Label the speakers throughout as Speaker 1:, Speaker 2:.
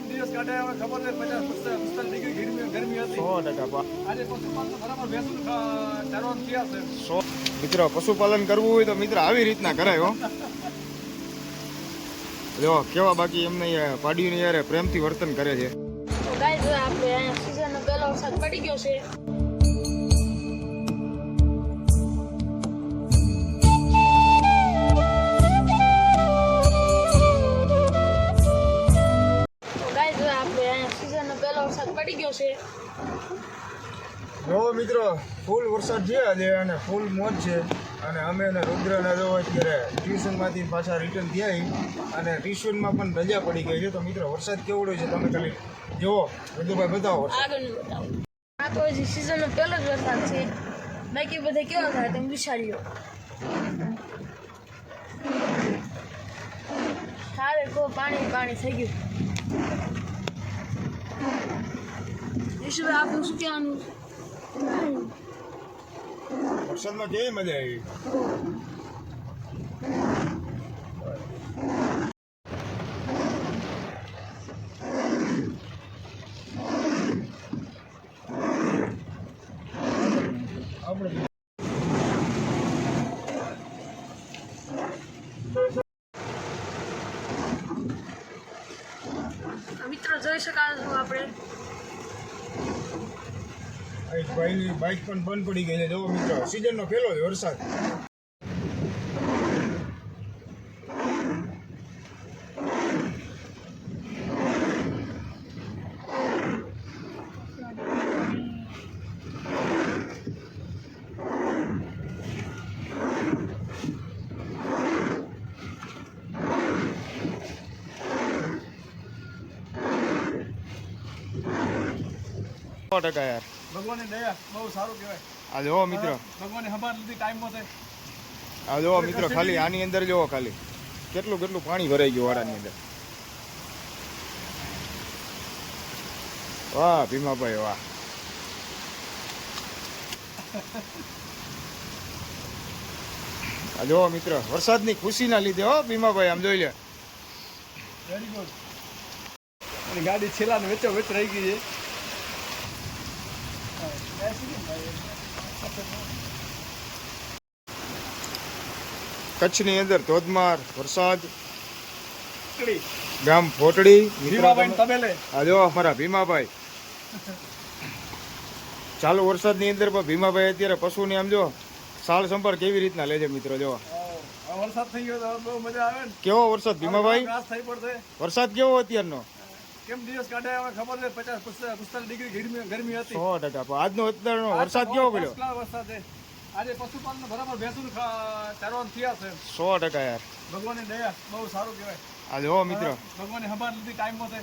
Speaker 1: કેમ દિવસ કાઢ્યા હવે ખબર નહીં પચાસ પિસ્તાલીસ ડિગ્રી ગરમી ગરમી હતી.
Speaker 2: સો ટકા બા.
Speaker 1: આજે પશુપાલન બરાબર ભેંસું ખા- થયા છે.
Speaker 2: સો. મિત્રો પશુપાલન કરવું હોય તો મિત્ર આવી રીતના કરાય હો. જો કેવા બાકી એમને પાડીને યાર પ્રેમથી વર્તન કરે છે.
Speaker 3: તો ગાઈઝ આપણે અહીંયા સીઝનનો પહેલો વરસાદ પડી ગયો છે. સીઝનનો પહેલો વરસાદ પડી ગયો છે.
Speaker 2: જો મિત્રો ફૂલ વરસાદ છે આજે અને ફૂલ મોજ છે. અને અમે અને રુદ્રના જો અત્યારે ટ્યુશનમાંથી પાછા રિટર્ન થયા અને ટ્યુશનમાં પણ રજા પડી ગઈ છે. તો મિત્રો વરસાદ કેવડો છે તમે ખાલી જુઓ. રુદ્રભાઈ બતાવો.
Speaker 3: આગળનું બતાવું. આ તો હજી સિઝનનો પહેલો જ વરસાદ છે. બાકી બધા કેવા થાય તમે વિચાર્યો સારે કો પાણી પાણી થઈ ગયું. ઈશ્વર આપણું શું કહેવાનું
Speaker 2: વરસાદમાં કેવી મજા આવી આપણે
Speaker 3: મિત્રો જોઈ શકાય છું આપણે
Speaker 2: એક ભાઈની બાઇક પણ બંધ પડી ગઈ છે. જો મિત્રો સિઝનનો પહેલો જ વરસાદ. ટકા યાર.
Speaker 1: ભગવાનની દયા બહુ સારું કહેવાય.
Speaker 2: આ જોવો મિત્રો.
Speaker 1: ભગવાનની સંભાળ લીધી ટાઈમ પોતે.
Speaker 2: આ જોવો મિત્રો ખાલી આની અંદર જોવો ખાલી. કેટલું કેટલું પાણી ભરાઈ ગયું વાડાની અંદર. વાહ ભીમાભાઈ વાહ. આ જોવો મિત્રો વરસાદની ખુશીના લીધે હો ભીમાભાઈ આમ જોઈ લે.
Speaker 1: વેરી ગુડ અને ગાડી છેલ્લા વેચો વેચ રહી ગઈ છે.
Speaker 2: કચ્છની અંદર ધોધમાર વરસાદ. ગામ ફોટડી જો અમારા ભીમાભાઈ. ચાલુ વરસાદની અંદર પણ ભીમાભાઈ અત્યારે પશુને આમ જો સાળ સંભાળ કેવી રીતના લે છે મિત્રો જો.
Speaker 1: વરસાદ થઈ ગયો બહુ મજા આવે
Speaker 2: કેવો વરસાદ ભીમાભાઈ? વરસાદ કેવો અત્યારનો?
Speaker 1: કેમ દિવસ કાઢ્યા હવે ખબર છે? પચાસ પિસ્તાલીસ ડિગ્રી ગરમી ગરમી હતી.
Speaker 2: સો ટકા. આજનો અત્યારનો વરસાદ કેવો પડ્યો?
Speaker 1: વરસાદ છે. આજે પશુપાલન બરાબર ભેંસું ચારવાનું થયા છે.
Speaker 2: સો ટકા યાર.
Speaker 1: ભગવાનની દયા બહુ સારું કહેવાય.
Speaker 2: આ જોવો મિત્રો.
Speaker 1: ભગવાનની હબાર લીધી ટાઈમમાં છે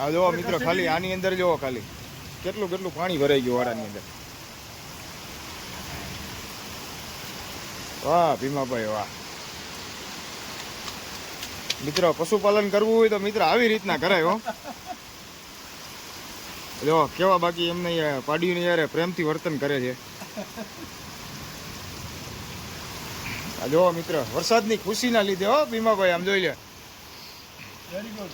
Speaker 2: આ જોવો મિત્રો ખાલી આની અંદર જોવો ખાલી. કેટલું કેટલું પાણી ભરાઈ ગયું વાડાની અંદર. વાહ ભીમાભાઈ વાહ. મિત્રો, પશુપાલન કરવું હોય તો મિત્ર આવી રીતના કરાય જો, કેવા બાકી એમને પાડ્યું યારે પ્રેમથી વર્તન કરે છે. જો મિત્ર, વરસાદની ખુશીના લીધે હો, ભીમાભાઈ, આમ જોઈ લે.
Speaker 1: Very good